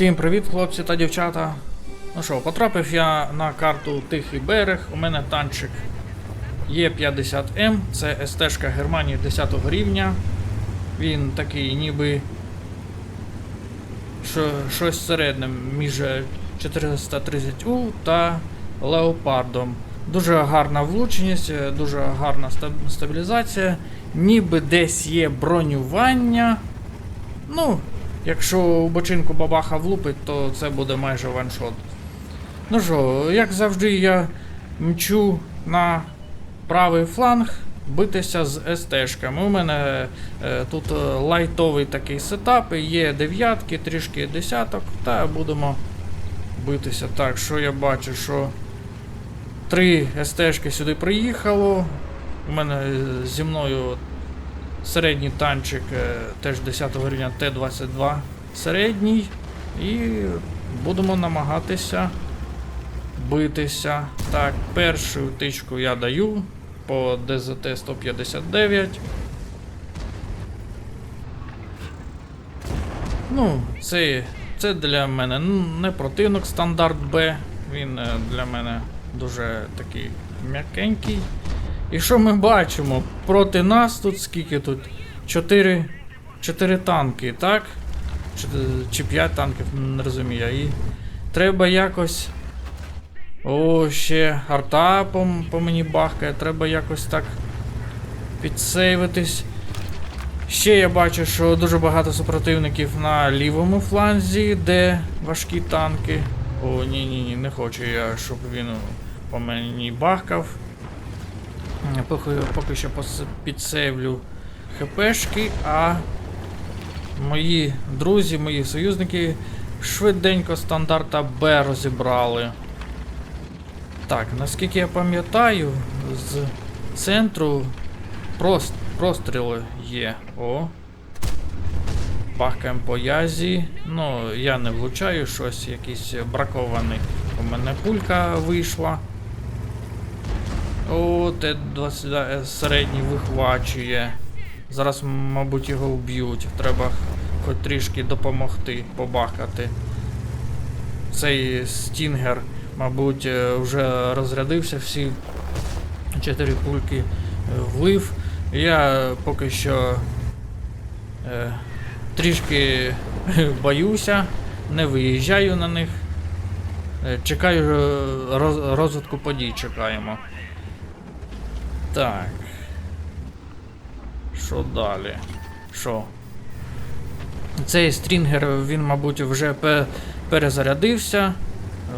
Всім привіт, хлопці та дівчата. Ну що, потрапив я на карту Тихий берег. У мене танчик Є50М, це СТ-шка Германії 10 рівня. Він такий ніби що, щось середнє між 430У та Леопардом. Дуже гарна влученість, дуже гарна стабілізація. Ніби десь є бронювання. Ну, якщо у бочинку бабаха влупить, то це буде майже ваншот. Ну що, як завжди, я мчу на правий фланг битися з СТ-шками. У мене е, тут е, лайтовий такий сетап, є дев'ятки, трішки десяток, та будемо битися. Так, що я бачу, що три СТ-шки сюди приїхало. У мене е, зі мною середній танчик е, теж 10 рівня Т-22 середній. І будемо намагатися битися. Так, першу тичку я даю по ДЗТ-159. Ну, це, це для мене не противник стандарт Б. Він е, для мене дуже такий м'якенький. І що ми бачимо? Проти нас тут скільки тут? 4, 4 танки, так? Чи, чи 5 танків, не розумію. І треба якось. О, ще арта по, по мені бахкає, треба якось так підсейвитись. Ще я бачу, що дуже багато супротивників на лівому фланзі, де важкі танки. О, ні, ні, ні, не хочу я, щоб він по мені бахкав. Поки, поки що підсейвлю хпшки, а мої друзі, мої союзники швиденько стандарта Б розібрали. Так, наскільки я пам'ятаю, з центру прост, простріли є. О. Бахкаємо по язі. Ну, я не влучаю щось, якийсь бракований. У мене пулька вийшла. О, Т-22 середній вихвачує. Зараз, мабуть, його вб'ють. Треба хоч трішки допомогти, побахати. Цей стінгер, мабуть, е, вже розрядився, всі чотири пульки е, влив. Я поки що е, трішки боюся, не виїжджаю на них. Е, Чекаю роз- розвитку подій, чекаємо. Так. Що далі? Що? Цей стрінгер, він, мабуть, вже пе- перезарядився.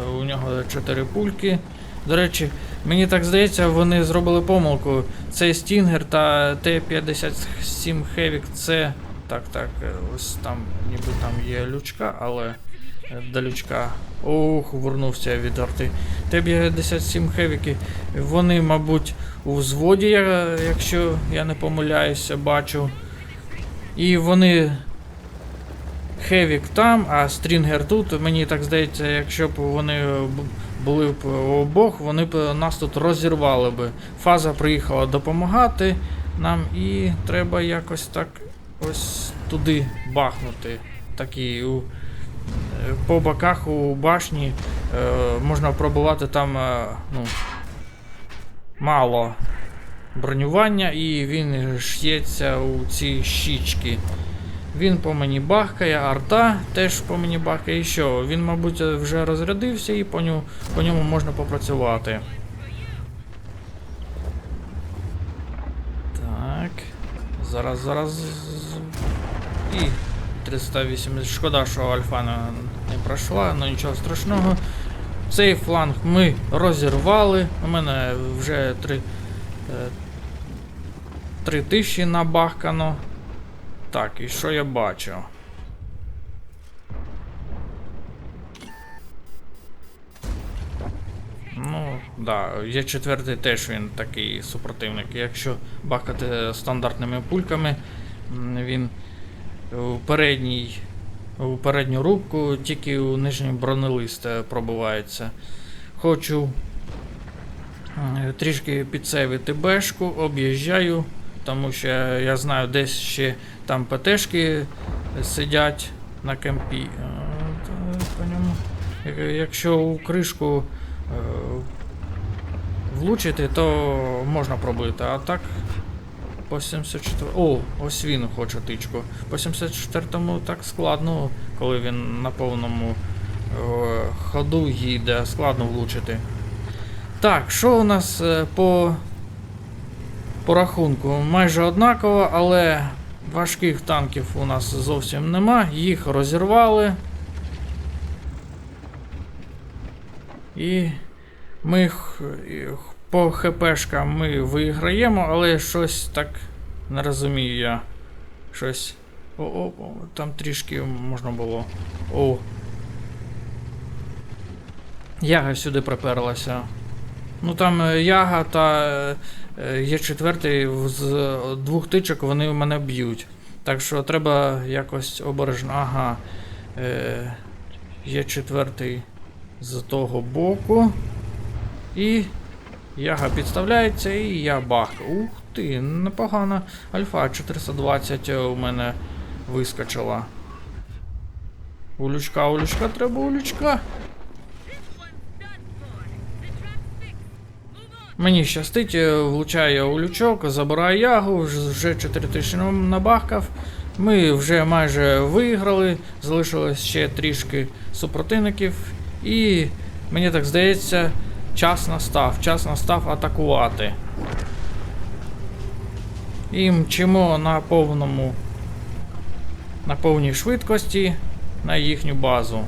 Е, У нього 4 пульки. До речі, мені так здається, вони зробили помилку. Цей Стінгер та Т-57 Hevik це. Так, так, е, ось там, ніби там є лючка, але е, до лючка. Ох, вернувся від арти. Т-57 Хевіки, вони, мабуть, у взводі, якщо я не помиляюся, бачу. І вони. Хевік там, а Стрінгер тут. Мені так здається, якщо б вони були б обох, вони б нас тут розірвали би. Фаза приїхала допомагати нам і треба якось так ось туди бахнути. Такі у, по боках у башні е, можна пробувати там е, ну, мало бронювання і він ш'ється у ці щічки. Він по мені бахкає, арта теж по мені бахкає. І що? Він, мабуть, вже розрядився і по ньому, по ньому можна попрацювати. Так. Зараз, зараз. І 380. Шкода, що Альфа не, пройшла, але нічого страшного. Цей фланг ми розірвали. У мене вже 3, 3 тисячі набахкано. Так, і що я бачу? Ну, да, є четвертий теж він такий супротивник. Якщо бахати стандартними пульками, він у передній, у передню рубку, тільки у нижній бронелист е, пробивається. Хочу е, трішки підсейвити бешку, об'їжджаю, тому що я, знаю, десь ще там ПТшки сидять на кемпі. Е, Якщо у кришку влучити, то можна пробити. А так. По 74. О, ось він хоче тичку. По 74-му так складно, коли він на повному е, ходу їде, складно влучити. Так, що у нас е, по, по рахунку? Майже однаково, але важких танків у нас зовсім нема. Їх розірвали. І ми по ХПшкам ми виграємо, але щось так не розумію я. Щось. О, о, там трішки можна було. О. Яга сюди приперлася. Ну там е, Яга та е, є четвертий з двох тичок вони мене б'ють. Так що треба якось обережно. Ага. Е, є четвертий з того боку. І Яга підставляється і я бах. Ух ти, непогано. Альфа 420 у мене вискочила. Улючка, улючка, треба улючка. Мені щастить, е, влучає у лючок, забирає ягу, вж- вже 4000 набахкав. Ми вже майже виграли, залишилось ще трішки супротивників. І мені так здається, час настав, час настав атакувати. І мчимо на повному. На повній швидкості на їхню базу.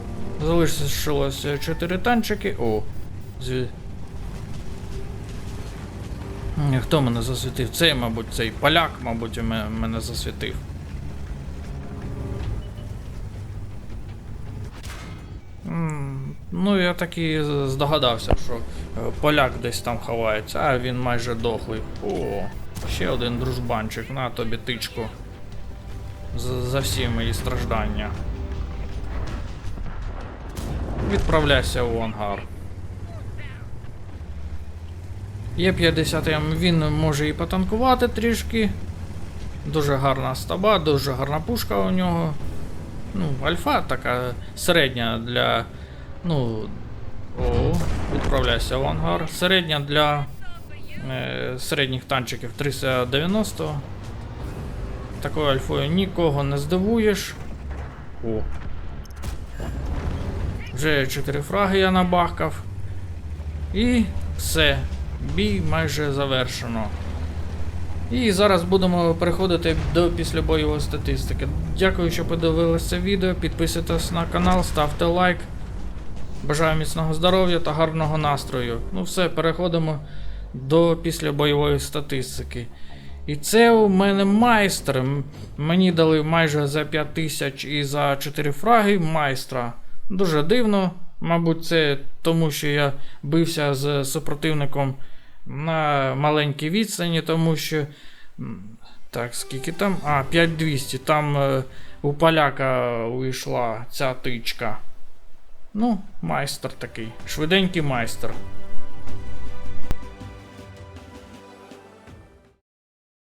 Залишилось 4 танчики. О, зві... Хто мене засвітив? Цей, мабуть, цей поляк, мабуть, мене засвітив. Ну, я так і здогадався, що е, поляк десь там ховається, а він майже дохлий. О, ще один дружбанчик, на тобі тичку. За, за всі мої страждання. Відправляйся у ангар. Є 50 м він може і потанкувати трішки. Дуже гарна стаба, дуже гарна пушка у нього. Ну, альфа така середня для. Ну. О, відправляйся в ангар. Середня для е, середніх танчиків 390. Такою альфою нікого не здивуєш. О. Вже 4 фраги я набахкав. І все. Бій майже завершено. І зараз будемо переходити до післябойової статистики. Дякую, що подивилися відео. Підписуйтесь на канал, ставте лайк. Бажаю міцного здоров'я та гарного настрою. Ну все, переходимо до післябойової статистики. І це у мене майстер. Мені дали майже за 5 тисяч і за 4 фраги майстра. Дуже дивно. Мабуть, це тому, що я бився з супротивником на маленькій відстані, тому що. Так, скільки там? А, 5200. Там е, у поляка увійшла ця тичка. Ну, майстер такий. Швиденький майстер.